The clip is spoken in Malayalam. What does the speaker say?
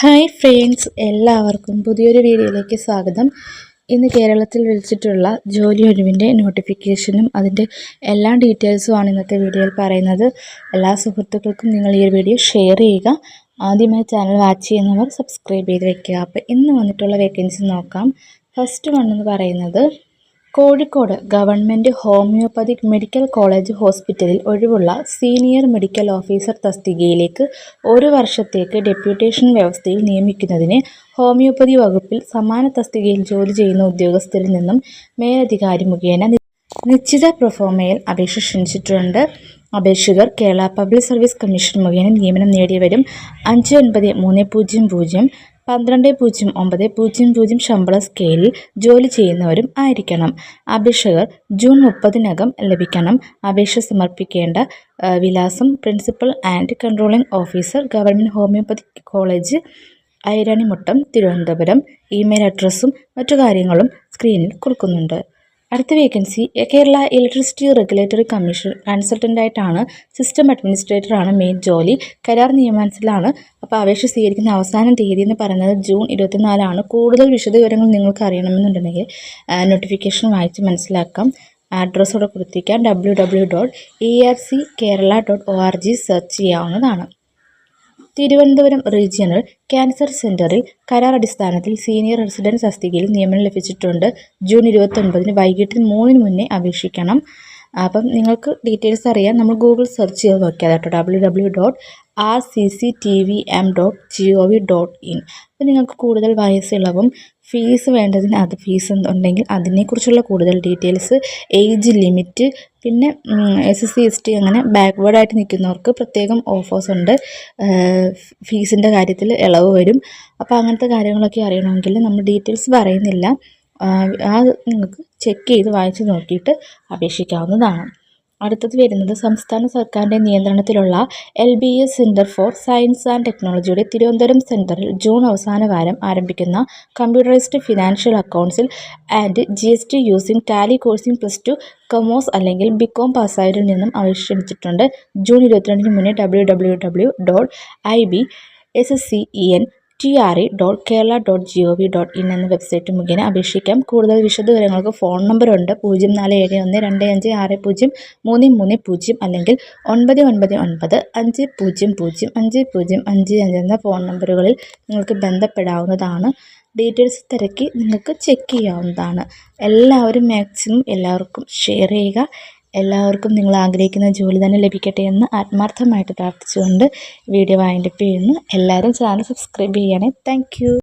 ഹായ് ഫ്രണ്ട്സ് എല്ലാവർക്കും പുതിയൊരു വീഡിയോയിലേക്ക് സ്വാഗതം. ഇന്ന് കേരളത്തിൽ വിളിച്ചിട്ടുള്ള ജോലി ഒഴിവിന്റെ നോട്ടിഫിക്കേഷനും അതിന്റെ എല്ലാ ഡീറ്റെയിൽസുമാണ് ഇന്നത്തെ വീഡിയോയിൽ പറയുന്നത്. എല്ലാ സുഹൃത്തുക്കൾക്കും നിങ്ങൾ ഈ ഒരു വീഡിയോ ഷെയർ ചെയ്യുക. ആദ്യമായി ചാനൽ വാച്ച് ചെയ്യുന്നവർ സബ്സ്ക്രൈബ് ചെയ്ത് വെക്കുക. അപ്പോൾ ഇന്ന് വന്നിട്ടുള്ള വേക്കൻസി നോക്കാം. ഫസ്റ്റ് വൺ എന്ന് പറയുന്നത് Kozhikode government homoeopathic medical college ഹോസ്പിറ്റലിൽ ഒഴിവുള്ള സീനിയർ മെഡിക്കൽ ഓഫീസർ തസ്തികയിലേക്ക് ഒരു വർഷത്തേക്ക് ഡെപ്യൂട്ടേഷൻ വ്യവസ്ഥയിൽ നിയമിക്കുന്നതിന് ഹോമിയോപ്പതി വകുപ്പിൽ സമാന തസ്തികയിൽ ജോലി ചെയ്യുന്ന ഉദ്യോഗസ്ഥരിൽ നിന്നും മേലധികാരി മുഖേന നിശ്ചിത പ്രൊഫോമയിൽ അപേക്ഷ ക്ഷണിച്ചിട്ടുണ്ട്. അപേക്ഷകർ കേരള പബ്ലിക് സർവീസ് കമ്മീഷൻ മുഖേന നിയമനം നേടിയവരും അഞ്ച് ഒൻപത് മൂന്ന് പൂജ്യം പൂജ്യം പന്ത്രണ്ട് പൂജ്യം ഒമ്പത് പൂജ്യം പൂജ്യം ശമ്പള സ്കെയിലിൽ ജോലി ചെയ്യുന്നവരും ആയിരിക്കണം. അപേക്ഷകർ ജൂൺ മുപ്പതിനകം ലഭിക്കണം. അപേക്ഷ സമർപ്പിക്കേണ്ട വിലാസം principal and controlling officer government homoeopathy college Iranimuttam Thiruvananthapuram. Email അഡ്രസ്സും മറ്റു കാര്യങ്ങളും സ്ക്രീനിൽ കൊടുക്കുന്നുണ്ട്. അടുത്ത vacancy Kerala electricity regulatory commission കൺസൾട്ടന്റായിട്ടാണ് system അഡ്മിനിസ്ട്രേറ്ററാണ് മെയിൻ ജോലി. കരാർ നിയമാനുസരിച്ചാണ് അപ്പോൾ അപേക്ഷ സ്വീകരിക്കുന്ന അവസാന തീയതി എന്ന് പറയുന്നത് ജൂൺ ഇരുപത്തിനാലാണ്. കൂടുതൽ വിശദവിവരങ്ങൾ നിങ്ങൾക്ക് അറിയണമെന്നുണ്ടെങ്കിൽ നോട്ടിഫിക്കേഷൻ വായിച്ച് മനസ്സിലാക്കാം. അഡ്രസ്സോടെ കൊടുത്തിരിക്കാം. W W dot E R C Kerala dot O R G search ചെയ്യാവുന്നതാണ്. തിരുവനന്തപുരം റീജിയണൽ ക്യാൻസർ സെന്ററിൽ കരാർ അടിസ്ഥാനത്തിൽ സീനിയർ റെസിഡൻസ് തസ്തികയിൽ നിയമനം ലഭിച്ചിട്ടുണ്ട്. ജൂൺ ഇരുപത്തൊൻപതിന് വൈകിട്ട് മൂന്നിന് മുന്നേ അപേക്ഷിക്കണം. അപ്പം നിങ്ങൾക്ക് ഡീറ്റെയിൽസ് അറിയാൻ നമ്മൾ ഗൂഗിൾ സെർച്ച് ചെയ്ത് നോക്കിയാൽ കേട്ടോ. W W dot R C C T V M dot G O V dot in അപ്പോൾ നിങ്ങൾക്ക് കൂടുതൽ വയസ്സിളവും ഫീസ് വേണ്ടതിന് അത് ഫീസ് ഉണ്ടെങ്കിൽ അതിനെക്കുറിച്ചുള്ള കൂടുതൽ ഡീറ്റെയിൽസ് ഏജ് ലിമിറ്റ് പിന്നെ S S C S T അങ്ങനെ ബാക്ക്വേർഡായിട്ട് നിൽക്കുന്നവർക്ക് പ്രത്യേകം ഓഫേഴ്സ് ഉണ്ട്. ഫീസിന്റെ കാര്യത്തിൽ ഇളവ് വരും. അപ്പോൾ അങ്ങനത്തെ കാര്യങ്ങളൊക്കെ അറിയണമെങ്കിൽ നമ്മൾ ഡീറ്റെയിൽസ് പറയുന്നില്ല. അത് നിങ്ങൾക്ക് ചെക്ക് ചെയ്ത് വായിച്ച് നോക്കിയിട്ട് അപേക്ഷിക്കാവുന്നതാണ്. അടുത്തത് വരുന്നത് സംസ്ഥാന സർക്കാരിന്റെ നിയന്ത്രണത്തിലുള്ള L B S centre for science and ടെക്നോളജിയുടെ തിരുവനന്തപുരം സെന്ററിൽ ജൂൺ അവസാന വാരം ആരംഭിക്കുന്ന computerised financial അക്കൗണ്ട്സിൽ and G S T using Tally കോഴ്സിംഗ് plus two commerce അല്ലെങ്കിൽ ബികോം പാസ്സായവരിൽ നിന്നും അപേക്ഷിച്ചിട്ടുണ്ട് ജൂൺ ഇരുപത്തിരണ്ടിന് മുന്നേ W W W dot I B S S C E N T R E dot Kerala dot G O V dot in എന്ന വെബ്സൈറ്റ് മുഖേന അപേക്ഷിക്കാം. കൂടുതൽ വിശദവിവരങ്ങൾക്ക് ഫോൺ നമ്പറുണ്ട് പൂജ്യം നാല് ഏഴ് ഒന്ന് രണ്ട് അഞ്ച് ആറ് പൂജ്യം മൂന്ന് മൂന്ന് പൂജ്യം അല്ലെങ്കിൽ ഒൻപത് ഒൻപത് ഒൻപത് അഞ്ച് പൂജ്യം പൂജ്യം അഞ്ച് പൂജ്യം അഞ്ച് അഞ്ച് എന്ന ഫോൺ നമ്പറുകളിൽ നിങ്ങൾക്ക് ബന്ധപ്പെടാവുന്നതാണ്. ഡീറ്റെയിൽസ് തിരക്കി നിങ്ങൾക്ക് ചെക്ക് ചെയ്യാവുന്നതാണ്. എല്ലാവരും മാക്സിമം എല്ലാവർക്കും ഷെയർ ചെയ്യുക. എല്ലാവർക്കും നിങ്ങൾ ആഗ്രഹിക്കുന്ന ജോലി തന്നെ ലഭിക്കട്ടെ എന്ന് ആത്മാർത്ഥമായിട്ട് പ്രാർത്ഥിച്ചുകൊണ്ട് വീഡിയോ വൈൻഡപ്പ് ചെയ്യുന്നു. എല്ലാവരും ചാനൽ സബ്സ്ക്രൈബ് ചെയ്യണേ. താങ്ക്